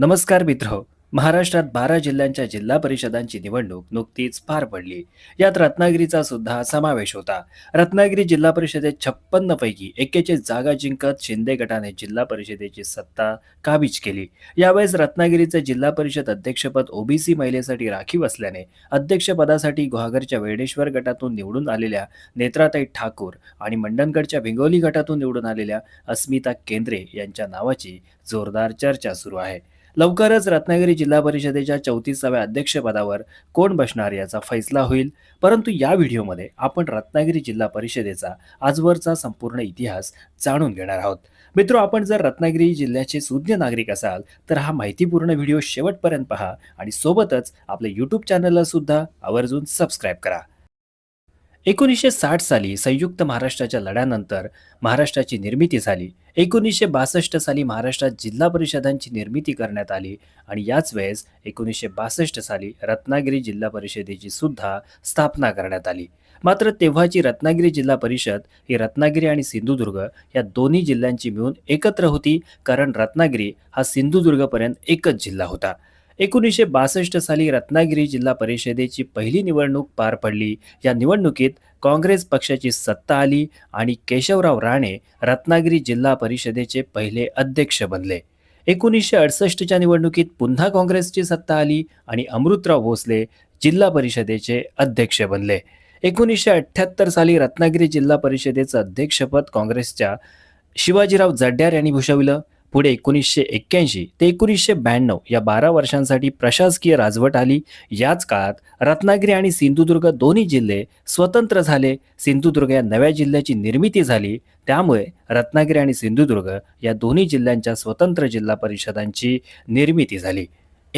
नमस्कार मित्र. महाराष्ट्रात बारा जिल्ह्यांच्या जिल्हा परिषदांची निवडणूक नुकतीच पार पडली. यात रत्नागिरीचा सुद्धा समावेश होता. रत्नागिरी जिल्हा परिषदेत छप्पन्न पैकी एक्केचाळीस जागा जिंकत शिंदे गटाने जिल्हा परिषदेची सत्ता काबीज केली. यावेळेस रत्नागिरीचे जिल्हा परिषद अध्यक्षपद ओबीसी महिलेसाठी राखीव असल्याने अध्यक्षपदासाठी गुहागरच्या वेडेश्वर गटातून निवडून आलेल्या नेत्राताई ठाकूर आणि मंडणगडच्या भिंगोली गटातून निवडून आलेल्या अस्मिता केंद्रे यांच्या नावाची जोरदार चर्चा सुरू आहे. लवकरच रत्नागिरी जिल्हा परिषदेच्या चौतीसाव्या अध्यक्षपदावर कोण बसणार याचा फैसला होईल. परंतु या व्हिडिओमध्ये आपण रत्नागिरी जिल्हा परिषदेचा आजवरचा संपूर्ण इतिहास जाणून घेणार आहोत. मित्र आपण जर रत्नागिरी जिल्ह्याचे सुज्ञ नागरिक असाल तर हा माहितीपूर्ण व्हिडिओ शेवटपर्यंत पहा आणि सोबतच आपल्या यूट्यूब चॅनलला सुद्धा आवर्जून सबस्क्राईब करा. एकोणीसशे साठ साली संयुक्त महाराष्ट्राच्या लढ्यानंतर महाराष्ट्राची निर्मिती झाली. एकोणीसशे बासष्ट साली महाराष्ट्रात जिल्हा परिषदांची निर्मिती करण्यात आली आणि याच वेळेस एकोणीसशे बासष्ट साली रत्नागिरी जिल्हा परिषदेची सुद्धा स्थापना करण्यात आली. मात्र तेव्हाची रत्नागिरी जिल्हा परिषद ही रत्नागिरी आणि सिंधुदुर्ग या दोन्ही जिल्ह्यांची मिळून एकत्र होती कारण रत्नागिरी हा सिंधुदुर्गपर्यंत एकच जिल्हा होता. एकोणीसशे बासष्ट साली रत्नागिरी जिल्हा परिषदेची पहिली निवडणूक पार पडली. या निवडणुकीत काँग्रेस पक्षाची सत्ता आली आणि केशवराव राणे रत्नागिरी जिल्हा परिषदेचे पहिले अध्यक्ष बनले. एकोणीसशे अडसष्टच्या निवडणुकीत पुन्हा काँग्रेसची सत्ता आली आणि अमृतराव भोसले जिल्हा परिषदेचे अध्यक्ष बनले. एकोणीसशे अठ्ठ्याहत्तर साली रत्नागिरी जिल्हा परिषदेचं अध्यक्षपद काँग्रेसच्या शिवाजीराव जड्यार यांनी भूषविलं. पुढे एकोणीसशे एक्क्याऐंशी ते एकोणीसशे ब्याण्णव या बारा वर्षांसाठी प्रशासकीय राजवट आली. याच काळात रत्नागिरी आणि सिंधुदुर्ग दोन्ही जिल्हे स्वतंत्र झाले. सिंधुदुर्ग या नव्या जिल्ह्याची निर्मिती झाली. त्यामुळे रत्नागिरी आणि सिंधुदुर्ग या दोन्ही जिल्ह्यांच्या स्वतंत्र जिल्हा परिषदांची निर्मिती झाली.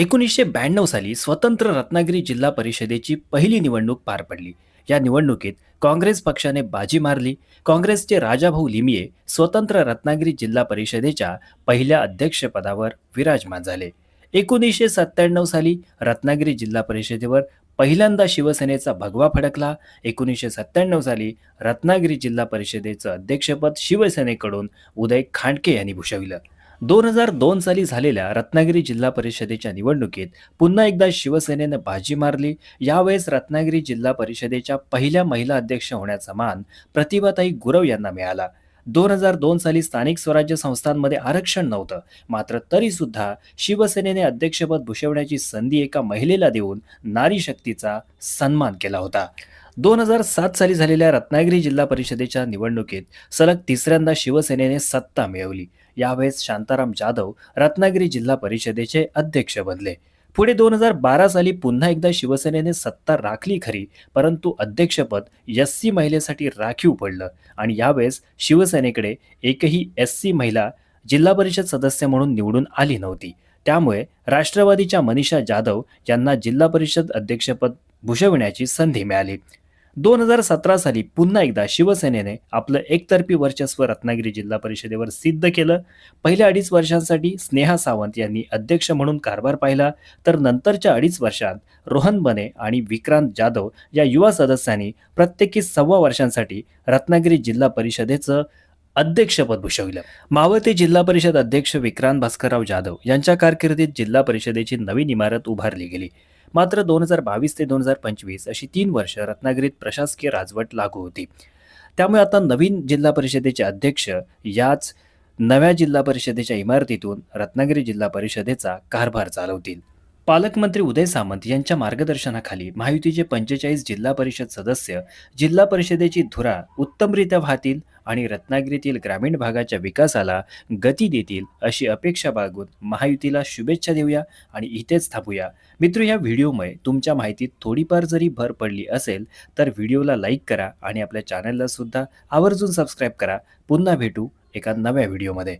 एकोणीसशे ब्याण्णव साली स्वतंत्र रत्नागिरी जिल्हा परिषदेची पहिली निवडणूक पार पडली. या निवडणुकीत काँग्रेस पक्षाने बाजी मारली. काँग्रेसचे राजाभाऊ लिमिये स्वतंत्र रत्नागिरी जिल्हा परिषदेच्या पहिल्या अध्यक्षपदावर विराजमान झाले. एकोणीसशे सत्त्याण्णव साली रत्नागिरी जिल्हा परिषदेवर पहिल्यांदा शिवसेनेचा भगवा फडकला. एकोणीसशे सत्त्याण्णव साली रत्नागिरी जिल्हा परिषदेचं अध्यक्षपद शिवसेनेकडून उदय खांडके यांनी भूषविलं. दोन हजार दोन साली झालेल्या रत्नागिरी जिल्हा परिषदेच्या निवडणुकीत पुन्हा एकदा शिवसेनेनं बाजी मारली. यावेळेस रत्नागिरी जिल्हा परिषदेच्या पहिल्या महिला अध्यक्ष होण्याचा मान प्रतिभाताई गुरव यांना मिळाला. दोन हजार दोन साली स्थानिक स्वराज्य संस्थांमध्ये आरक्षण नव्हतं. मात्र तरी सुद्धा शिवसेनेने अध्यक्षपद भूषवण्याची संधी एका महिलेला देऊन नारी शक्तीचा सन्मान केला होता. दोन हजार सात साली झालेल्या रत्नागिरी जिल्हा परिषदेच्या निवडणुकीत सलग तिसऱ्यांदा शिवसेनेने सत्ता मिळवली. यावेळेस शांताराम जाधव रत्नागिरी जिल्हा परिषदेचे अध्यक्ष बनले. पुढे दोन हजार बारा साली पुन्हा एकदा शिवसेनेने सत्ता राखली खरी परंतु अध्यक्षपद एस सी महिलेसाठी राखीव पडलं. आणि यावेळेस शिवसेनेकडे एकही एस सी महिला जिल्हा परिषद सदस्य म्हणून निवडून आली नव्हती. त्यामुळे राष्ट्रवादीच्या मनीषा जाधव यांना जिल्हा परिषद अध्यक्षपद भूषविण्याची संधी मिळाली. दोन हजार सतरा साली पुन्हा एकदा शिवसेनेने आपलं एकतर्फी वर्चस्व रत्नागिरी जिल्हा परिषदेवर सिद्ध केलं. पहिल्या अडीच वर्षांसाठी स्नेहा सावंत यांनी अध्यक्ष म्हणून कारभार पाहिला. तर नंतरच्या अडीच वर्षांत रोहन बने आणि विक्रांत जाधव या युवा सदस्यांनी प्रत्येकी सव्वा वर्षांसाठी रत्नागिरी जिल्हा परिषदेचं अध्यक्षपद भूषविलं. मावळते जिल्हा परिषद अध्यक्ष विक्रांत भास्करराव जाधव यांच्या कारकिर्दीत जिल्हा परिषदेची नवीन इमारत उभारली गेली. मात्र दोन हजार बावीस ते दोन हजार पंचवीस अशी तीन वर्ष रत्नागिरीत प्रशासकीय राजवट लागू होती. त्यामुळे आता नवीन जिल्हा परिषदेचे अध्यक्ष याच नव्या जिल्हा परिषदेच्या इमारतीतून रत्नागिरी जिल्हा परिषदेचा कारभार चालवतील. पालकमंत्री उदय सामंत यांच्या मार्गदर्शनाखाली महायुतीचे पंचेचाळीस जिल्हा परिषद सदस्य जिल्हा परिषदेची धुरा उत्तमरित्या वाहतील आणि रत्नागिरीतील ग्रामीण भागाच्या विकासाला गती देतील अशी अपेक्षा बाळगून महायुतीला शुभेच्छा देऊया आणि इथेच थांबूया. मित्र या व्हिडिओमुळे तुमच्या माहितीत थोडीफार जरी भर पडली असेल तर व्हिडिओला लाईक करा आणि आपल्या चॅनलला सुद्धा आवर्जून सबस्क्राईब करा. पुन्हा भेटू एका नव्या व्हिडिओमध्ये.